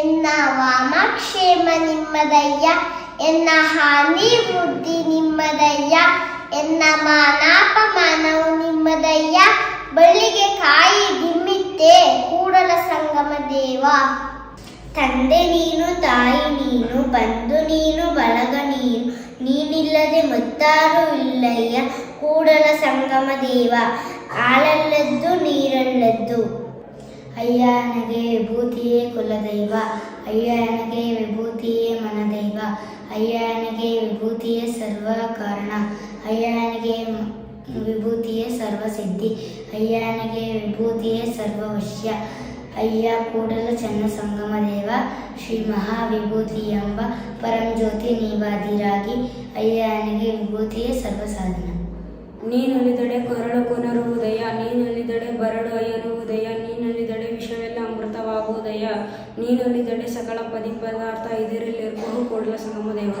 ಎನ್ನ ವಾಮಕ್ಷೇಮ ನಿಮ್ಮದಯ್ಯ, ಎನ್ನ ಹಾನಿ ಬುದ್ಧಿ ನಿಮ್ಮದಯ್ಯ, ಎನ್ನ ಮಾನಾಪಮಾನವು ನಿಮ್ಮದಯ್ಯ ಬಳ್ಳಿಗೆ ಕಾಯಿ ದಿಮ್ಮಿತ್ತೆ ಕೂಡಲ ಸಂಗಮ ದೇವ. ತಂದೆ ನೀನು, ತಾಯಿ ನೀನು, ಬಂಧು ನೀನು, ಬಳಗ ನೀನು, ನೀನಿಲ್ಲದೆ ಮತ್ತಾರು ಇಲ್ಲಯ್ಯ, ಕೂಡಲ ಸಂಗಮ ದೇವ. ಆಳಲ್ಲದ್ದು ನೀರಲ್ಲದ್ದು ನನಗೆ ವಿಭೂತಿಯೇ ಕುಲದೈವ ಅಯ್ಯ ನನಗೆ ವಿಭೂತಿಯೇ ಮನದೈವ ಅಯ್ಯ ನನಗೆ ವಿಭೂತಿಯೇ ಸರ್ವ ಕಾರಣ ಅಯ್ಯ ನನಗೆ ಮ- ವಿಭೂತಿಯೇ ಸರ್ವಸಿದ್ಧಿ ಅಯ್ಯ ನನಗೆ ವಿಭೂತಿಯೇ ಸರ್ವವಶ್ಯ. ಅಯ್ಯ ಕೂಡಲು ಚನ್ನ ಸಂಗಮ ದೇವ, ಶ್ರೀ ಮಹಾವಿಭೂತಿ ಎಂಬ ಪರಂಜ್ಯೋತಿ ನೀವಾದಿರಾಗಿ ಅಯ್ಯ ನನಗೆ ವಿಭೂತಿಯೇ ಸರ್ವ ಸಾಧನ ಕೊರಳು ಕೊರಳು ಉದಯ ನೀನೊಲಿದಡೆ ಬರಡು ಅಯ್ಯನುವುದಯ ನೀನೊಲಿದಡೆ ಸಕಲ ಪದಿ ಪದಾರ್ಥ ಇದರಲ್ಲಿರ್ಬೋದು ಕೂಡಲ ಸಂಗಮ ದೇವ.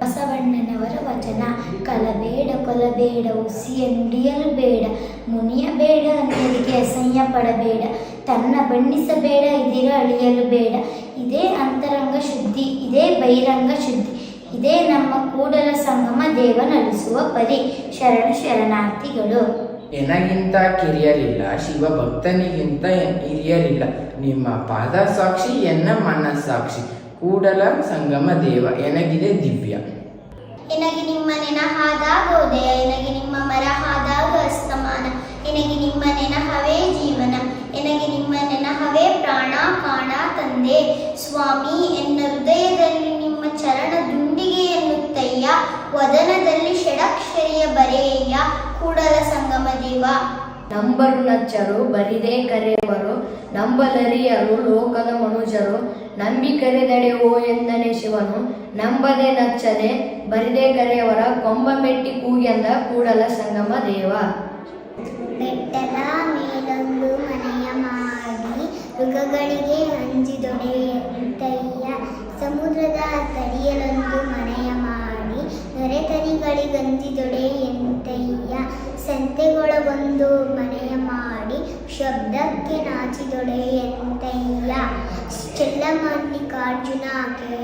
ಬಸವಣ್ಣನವರ ವಚನ, ಕಲಬೇಡ, ಕೊಲಬೇಡ ಉಸಿಯ ನುಡಿಯಲು ಬೇಡ, ಮುನಿಯ ಬೇಡ ಅನ್ನರಿಗೆ ಅಸಹ್ಯ ಪಡಬೇಡ, ತನ್ನ ಬಣ್ಣಿಸಬೇಡ, ಇದಿರ ಅಳಿಯಲು ಬೇಡ. ಇದೇ ಅಂತರಂಗ ಶುದ್ಧಿ, ಇದೇ ಬಹಿರಂಗ ಶುದ್ಧಿ, ಇದೇ ನಮ್ಮ ಕೂಡಲ ಸಂಗಮ ದೇವನಳಿಸುವ ಪರಿ. ಶರಣ ಶರಣಾರ್ಥಿಗಳು. ಎನಗಿಂತ ಕಿರಿಯರಿಲ್ಲ ಶಿವ ಭಕ್ತನಿಗಿಂತ ಹಿರಿಯರಿಲ್ಲ. ನಿಮ್ಮ ಪಾದ ಸಾಕ್ಷಿ ಎನ್ನ ಮನ ಸಾಕ್ಷಿ ಕೂಡಲ ಸಂಗಮ ದೇವ, ಎನಗಿದೆ ದಿವ್ಯ. ಎನಗೆ ನಿಮ್ಮ ನೆನಹಾದ ಗೋದಯ ಎನಗೆ ನಿಮ್ಮ ಮರಹಾದಾಗ ಅಸ್ತಮಾನ. ಎನಗೆ ನಿಮ್ಮ ನೆನಹವೇ ಜೀವನ, ಎನಗೆ ನಿಮ್ಮ ನೆನಹವೇ ಪ್ರಾಣ ಕಾಣ ತಂದೆ. ಸ್ವಾಮಿ ದೇವ ನಂಬರು ನಚ್ಚರು ಬರಿದೇ ಕರೆಯವರು ನಂಬಲರಿಯರು, ಲೋಕದ ಮನುಜರು, ನಂಬಿ ಓ ಎಂದನೆ ಶಿವನು, ನಂಬದೆ ನಚ್ಚದೆ, ಬರಿದೇ ಕರೆಯವರ, ಕೊಂಬ ಮೆಟ್ಟಿ ಕೂಗೆಂದ ಕೂಡಲ ಸಂಗಮ ದೇವ. ಬೆಟ್ಟದ ಮೇಲೊಂದು ಮನೆಯ ಮಾಡಿ ಮೃಗಗಳಿಗೆ ಅಂಜಿದೊಡೆಯಂತಯ್ಯ ಸಮುದ್ರದ ತಡಿಯಲೊಂದು ಮನೆಯ ಮಾಡಿ ನೊರೆತನಿಗಳಿಗಂಜಿದೊಡೆಯಂತಯ್ಯ ಸಂತೆಗೊಳಗೊಂದು ಮನೆಯ ಮಾಡಿ ಶಬ್ದಕ್ಕೆ ನಾಚಿದೊಡೆಯಂತಯ್ಯ. ಚೆಲ್ಲಮಲ್ಲಿಕಾರ್ಜುನ ಕೇ,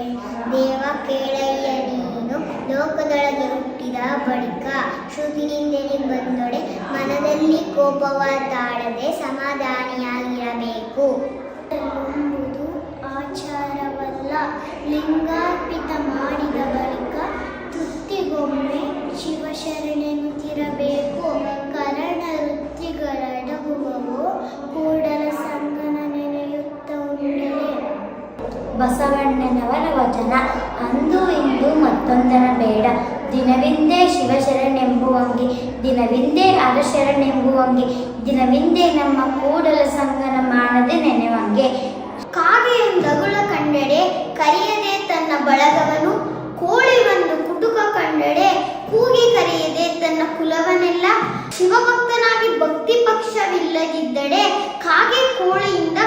ದೇವ ಕೇಳಯ್ಯ ನೀನು ಲೋಕದೊಳಗೆ ಹುಟ್ಟಿದ ಬಳಿಕ ಶ್ರುತಿನಿಂದಲೇ ಬಂದೊಡೆ ಮನದಲ್ಲಿ ಕೋಪವ ತಾಳದೆ ಸಮಾಧಾನಿಯಾಗಿರಬೇಕು. ಎಂಬುದು ಆಚಾರವಲ್ಲ ಲಿಂಗಾರ್ಪಿತ ಬಸವಣ್ಣನವರ ವಚನ ಅಂದು ಇಂದು ಮತ್ತೊಂದರ ಬೇಡ. ದಿನವಿಂದೇ ಶಿವಶರಣೆಂಬುವಂಗೆ, ದಿನವಿಂದೇ ಅರಶರಣೆಂಬುವಂಗೆ ದಿನವಿಂದೇ ನಮ್ಮ ಕೂಡಲ ಸಂಗನ ಮಾಡದೆ ನೆನೆವಂಗೆ. ಕಾಗೆಯೊಂದಗುಳ ಕಂಡಡೆ ಕರೆಯದೆ ತನ್ನ ಬಳಗವನು. ಕೋಳಿ ಒಂದು ಕುಟುಕ ಕಂಡಡೆ ಕೂಗಿ ಕರೆಯದೆ ತನ್ನ ಕುಲವನೆಲ್ಲ. ಶಿವಭಕ್ತನಾಗಿ ಭಕ್ತಿ ಪಕ್ಷವಿಲ್ಲದಿದ್ದಡೆ ಕಾಗೆ ಕೋಳಿಯಿಂದ